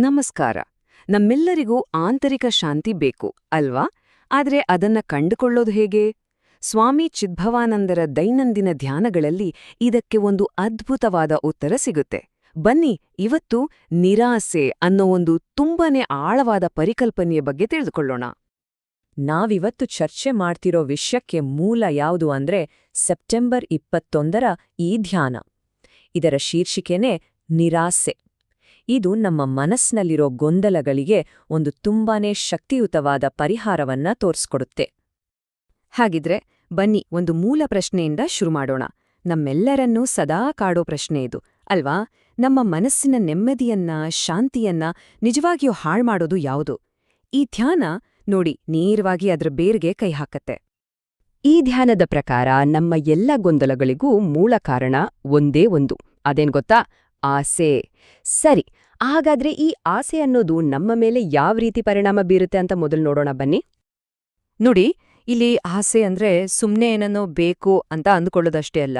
ನಮಸ್ಕಾರ. ನಮ್ಮೆಲ್ಲರಿಗೂ ಆಂತರಿಕ ಶಾಂತಿ ಬೇಕು, ಅಲ್ವಾ? ಆದರೆ ಅದನ್ನ ಕಂಡುಕೊಳ್ಳೋದು ಹೇಗೆ? ಸ್ವಾಮಿ ಚಿದ್ಭವಾನಂದರ ದೈನಂದಿನ ಧ್ಯಾನಗಳಲ್ಲಿ ಇದಕ್ಕೆ ಒಂದು ಅದ್ಭುತವಾದ ಉತ್ತರ ಸಿಗುತ್ತೆ. ಬನ್ನಿ, ಇವತ್ತು ನಿರಾಸೆ ಅನ್ನೋ ಒಂದು ತುಂಬಾನೇ ಆಳವಾದ ಪರಿಕಲ್ಪನೆಯ ಬಗ್ಗೆ ತಿಳಿದುಕೊಳ್ಳೋಣ. ನಾವಿವತ್ತು ಚರ್ಚೆ ಮಾಡ್ತಿರೋ ವಿಷಯಕ್ಕೆ ಮೂಲ ಯಾವುದು ಅಂದ್ರೆ ಸೆಪ್ಟೆಂಬರ್ ಇಪ್ಪತ್ತೊಂದರ ಈ ಧ್ಯಾನ. ಇದರ ಶೀರ್ಷಿಕೆನೇ ನಿರಾಸೆ. ಇದು ನಮ್ಮ ಮನಸ್ಸಿನಲ್ಲಿರೋ ಗೊಂದಲಗಳಿಗೆ ಒಂದು ತುಂಬಾನೇ ಶಕ್ತಿಯುತವಾದ ಪರಿಹಾರವನ್ನ ತೋರಿಸ್ಕೊಡುತ್ತೆ. ಹಾಗಿದ್ರೆ, ಬನ್ನಿ ಒಂದು ಮೂಲ ಪ್ರಶ್ನೆಯಿಂದ ಶುರು ಮಾಡೋಣ. ನಮ್ಮೆಲ್ಲರನ್ನೂ ಸದಾ ಕಾಡೋ ಪ್ರಶ್ನೆ ಇದು, ಅಲ್ವಾ? ನಮ್ಮ ಮನಸ್ಸಿನ ನೆಮ್ಮದಿಯನ್ನ, ಶಾಂತಿಯನ್ನ ನಿಜವಾಗಿಯೂ ಹಾಳ್ಮಾಡೋದು ಯಾವುದು? ಈ ಧ್ಯಾನ ನೋಡಿ ನೇರವಾಗಿ ಅದರ ಬೇರ್ಗೆ ಕೈ ಹಾಕತ್ತೆ. ಈ ಧ್ಯಾನದ ಪ್ರಕಾರ ನಮ್ಮ ಎಲ್ಲ ಗೊಂದಲಗಳಿಗೂ ಮೂಲ ಕಾರಣ ಒಂದೇ ಒಂದು. ಅದೇನ್ ಗೊತ್ತಾ? ಆಸೆ. ಸರಿ ಹಾಗಾದ್ರೆ ಈ ಆಸೆ ಅನ್ನೋದು ನಮ್ಮ ಮೇಲೆ ಯಾವ ರೀತಿ ಪರಿಣಾಮ ಬೀರುತ್ತೆ ಅಂತ ಮೊದಲು ನೋಡೋಣ ಬನ್ನಿ. ನೋಡಿ, ಇಲ್ಲಿ ಆಸೆ ಅಂದ್ರೆ ಸುಮ್ನೆ ಏನನ್ನೋ ಬೇಕು ಅಂತ ಅಂದ್ಕೊಳ್ಳೋದಷ್ಟೇ ಅಲ್ಲ,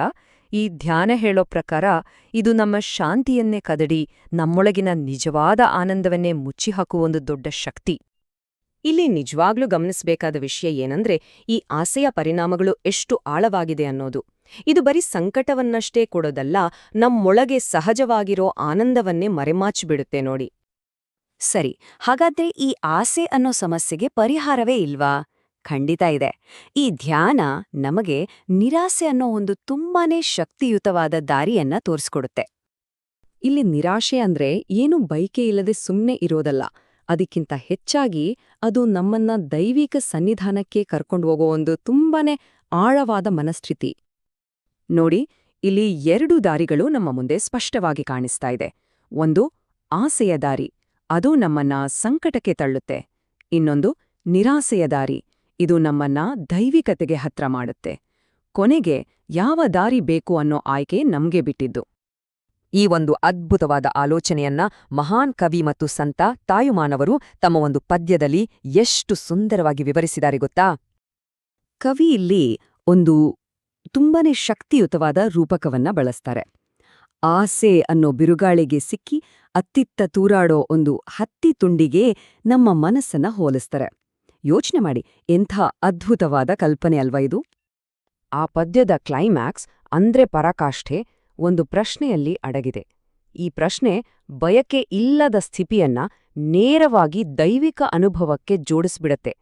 ಈ ಧ್ಯಾನ ಹೇಳೋ ಪ್ರಕಾರ ಇದು ನಮ್ಮ ಶಾಂತಿಯನ್ನೇ ಕದಡಿ, ನಮ್ಮೊಳಗಿನ ನಿಜವಾದ ಆನಂದವನ್ನೇ ಮುಚ್ಚಿಹಾಕುವ ಒಂದು ದೊಡ್ಡ ಶಕ್ತಿ. ಇಲ್ಲಿ ನಿಜವಾಗ್ಲೂ ಗಮನಿಸಬೇಕಾದ ವಿಷಯ ಏನಂದ್ರೆ, ಈ ಆಸೆಯ ಪರಿಣಾಮಗಳು ಎಷ್ಟು ಆಳವಾಗಿದೆ ಅನ್ನೋದು. ಇದು ಬರೀ ಸಂಕಟವನ್ನಷ್ಟೇ ಕೊಡೋದಲ್ಲ, ನಮ್ಮೊಳಗೆ ಸಹಜವಾಗಿರೋ ಆನಂದವನ್ನೇ ಮರೆಮಾಚಿಬಿಡುತ್ತೆ ನೋಡಿ. ಸರಿ, ಹಾಗಾದ್ರೆ ಈ ಆಸೆ ಅನ್ನೋ ಸಮಸ್ಯೆಗೆ ಪರಿಹಾರವೇ ಇಲ್ವಾ? ಖಂಡಿತ ಇದೆ. ಈ ಧ್ಯಾನ ನಮಗೆ ನಿರಾಸೆ ಅನ್ನೋ ಒಂದು ತುಂಬಾನೇ ಶಕ್ತಿಯುತವಾದ ದಾರಿಯನ್ನ ತೋರಿಸ್ಕೊಡುತ್ತೆ. ಇಲ್ಲಿ ನಿರಾಶೆ ಅಂದ್ರೆ ಏನು ಬೈಕೆ ಇಲ್ಲದೆ ಸುಮ್ಮನೆ ಇರೋದಲ್ಲ. ಅದಕ್ಕಿಂತ ಹೆಚ್ಚಾಗಿ ಅದು ನಮ್ಮನ್ನ ದೈವಿಕ ಸನ್ನಿಧಾನಕ್ಕೆ ಕರ್ಕೊಂಡು ಹೋಗೋ ಒಂದು ತುಂಬಾನೇ ಆಳವಾದ ಮನಸ್ಥಿತಿ. ನೋಡಿ, ಇಲ್ಲಿ ಎರಡು ದಾರಿಗಳು ನಮ್ಮ ಮುಂದೆ ಸ್ಪಷ್ಟವಾಗಿ ಕಾಣಿಸ್ತಾ ಇದೆ. ಒಂದು, ಆಸೆಯ ದಾರಿ. ಅದು ನಮ್ಮನ್ನ ಸಂಕಟಕ್ಕೆ ತಳ್ಳುತ್ತೆ. ಇನ್ನೊಂದು, ನಿರಾಸೆಯ ದಾರಿ. ಇದು ನಮ್ಮನ್ನ ದೈವಿಕತೆಗೆ ಹತ್ರ ಮಾಡುತ್ತೆ. ಕೊನೆಗೆ ಯಾವ ದಾರಿ ಬೇಕು ಅನ್ನೋ ಆಯ್ಕೆ ನಮ್ಗೆ ಬಿಟ್ಟಿದ್ದು. ಈ ಒಂದು ಅದ್ಭುತವಾದ ಆಲೋಚನೆಯನ್ನ ಮಹಾನ್ ಕವಿ ಮತ್ತು ಸಂತ ತಾಯುಮಾನವರು ತಮ್ಮ ಒಂದು ಪದ್ಯದಲ್ಲಿ ಎಷ್ಟು ಸುಂದರವಾಗಿ ವಿವರಿಸಿದ್ದಾರೆ ಗೊತ್ತಾ? ಕವಿ ಇಲ್ಲಿ ಒಂದು ತುಂಬಾನೇ ಶಕ್ತಿಯುತವಾದ ರೂಪಕವನ್ನ ಬಳಸ್ತಾರೆ. ಆಸೆ ಅನ್ನೋ ಬಿರುಗಾಳಿಗೆ ಸಿಕ್ಕಿ ಅತ್ತಿತ್ತ ತೂರಾಡೋ ಒಂದು ಹತ್ತಿ ತುಂಡಿಗೆ ನಮ್ಮ ಮನಸ್ಸನ್ನ ಹೋಲಿಸ್ತಾರೆ. ಯೋಚನೆ ಮಾಡಿ, ಎಂಥ ಅದ್ಭುತವಾದ ಕಲ್ಪನೆ ಅಲ್ವ ಇದು? ಆ ಪದ್ಯದ ಕ್ಲೈಮ್ಯಾಕ್ಸ್ ಅಂದ್ರೆ ಪರಾಕಾಷ್ಠೆ ಒಂದು ಪ್ರಶ್ನೆಯಲ್ಲಿ ಅಡಗಿದೆ. ಈ ಪ್ರಶ್ನೆ ಬಯಕೆ ಇಲ್ಲದ ಸ್ಥಿತಿಯನ್ನ ನೇರವಾಗಿ ದೈವಿಕ ಅನುಭವಕ್ಕೆ ಜೋಡಿಸ್ಬಿಡತ್ತೆ.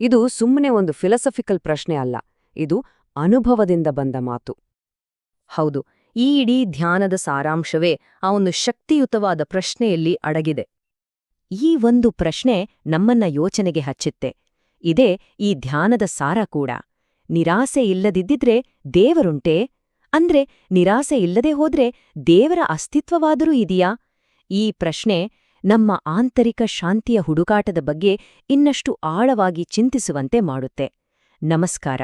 ಇದು ಸುಮ್ಮನೆ ಒಂದು ಫಿಲಸಫಿಕಲ್ ಪ್ರಶ್ನೆ ಅಲ್ಲ, ಇದು ಅನುಭವದಿಂದ ಬಂದ ಮಾತು. ಹೌದು, ಈ ಇಡೀ ಧ್ಯಾನದ ಸಾರಾಂಶವೇ ಆ ಒಂದು ಶಕ್ತಿಯುತವಾದ ಪ್ರಶ್ನೆಯಲ್ಲಿ ಅಡಗಿದೆ. ಈ ಒಂದು ಪ್ರಶ್ನೆ ನಮ್ಮನ್ನ ಯೋಚನೆಗೆ ಹಚ್ಚುತ್ತೆ. ಇದೇ ಈ ಧ್ಯಾನದ ಸಾರ ಕೂಡ. ನಿರಾಸೆ ಇಲ್ಲದಿದ್ದಿದ್ರೆ ದೇವರುಂಟೇ ಅಂದ್ರೆ ನಿರಾಸೆ ಇಲ್ಲದೆ ಹೋದ್ರೆ ದೇವರ ಅಸ್ತಿತ್ವವಾದರೂ ಇದೆಯಾ? ಈ ಪ್ರಶ್ನೆ ನಮ್ಮ ಆಂತರಿಕ ಶಾಂತಿಯ ಹುಡುಕಾಟದ ಬಗ್ಗೆ ಇನ್ನಷ್ಟು ಆಳವಾಗಿ ಚಿಂತಿಸುವಂತೆ ಮಾಡುತ್ತೆ. ನಮಸ್ಕಾರ.